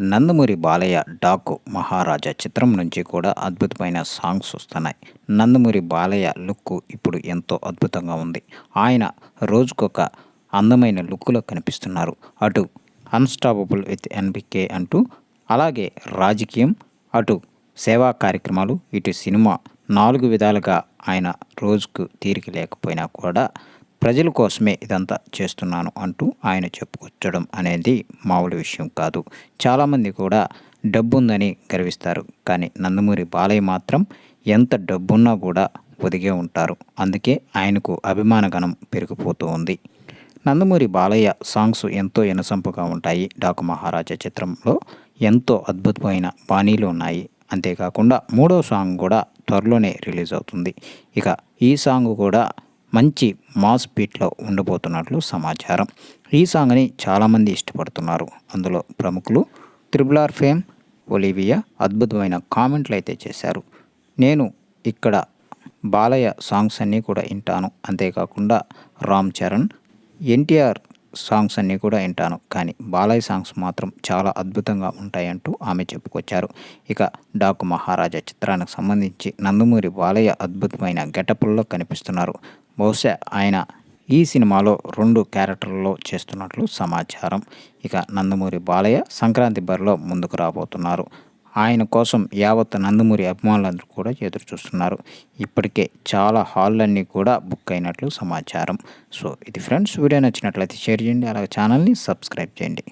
నందమూరి బాలయ్య డాకు మహారాజా చిత్రం నుంచి కూడా అద్భుతమైన సాంగ్స్ వస్తున్నాయి. నందమూరి బాలయ్య లుక్ ఇప్పుడు ఎంతో అద్భుతంగా ఉంది. ఆయన రోజుకొక అందమైన లుక్లో కనిపిస్తున్నారు. అటు అన్స్టాపబుల్ విత్ ఎన్బికే అంటూ అలాగే రాజకీయం అటు సేవా కార్యక్రమాలు ఇటు సినిమా నాలుగు విధాలుగా ఆయన రోజుకు తీరిక లేకపోయినా కూడా ప్రజల కోసమే ఇదంతా చేస్తున్నాను అంటూ ఆయన చెప్పుకొచ్చడం అనేది మామూలు విషయం కాదు. చాలామంది కూడా డబ్బు ఉందని గర్విస్తారు. కానీ నందమూరి బాలయ్య మాత్రం ఎంత డబ్బున్నా కూడా ఒదిగే ఉంటారు. అందుకే ఆయనకు అభిమానగణం పెరిగిపోతూ ఉంది. నందమూరి బాలయ్య సాంగ్స్ ఎంతో ఎనసంపుగా ఉంటాయి. డాకు మహారాజా చిత్రంలో ఎంతో అద్భుతమైన బాణీలు ఉన్నాయి. అంతేకాకుండా మూడో సాంగ్ కూడా త్వరలోనే రిలీజ్ అవుతుంది. ఇక ఈ సాంగ్ కూడా మంచి మాస్ బీట్లో ఉండబోతున్నట్లు సమాచారం. ఈ సాంగ్ని చాలామంది ఇష్టపడుతున్నారు. అందులో ప్రముఖులు త్రిబుల్ ఆర్ ఫేమ్ ఒలివియా అద్భుతమైన కామెంట్లు అయితే చేశారు. నేను ఇక్కడ బాలయ్య సాంగ్స్ అన్నీ కూడా వింటాను. అంతేకాకుండా రామ్ చరణ్ ఎన్టీఆర్ సాంగ్స్ అన్నీ కూడా వింటాను. కానీ బాలయ్య సాంగ్స్ మాత్రం చాలా అద్భుతంగా ఉంటాయంటూ ఆమె చెప్పుకొచ్చారు. ఇక డాకు మహారాజా చిత్రానికి సంబంధించి నందమూరి బాలయ్య అద్భుతమైన గెటపుల్లో కనిపిస్తున్నారు. బహుశా ఆయన ఈ సినిమాలో రెండు క్యారెక్టర్లలో చేస్తున్నట్లు సమాచారం. ఇక నందమూరి బాలయ్య సంక్రాంతి బరిలో ముందుకు రాబోతున్నారు. ఆయన కోసం యావత్ నందమూరి అభిమానులందరూ కూడా ఎదురు చూస్తున్నారు. ఇప్పటికే చాలా హాల్లన్నీ కూడా బుక్ అయినట్లు సమాచారం. సో ఇది ఫ్రెండ్స్ వీడియో నచ్చినట్లయితే షేర్ చేయండి. అలాగే ఛానల్ని సబ్స్క్రైబ్ చేయండి.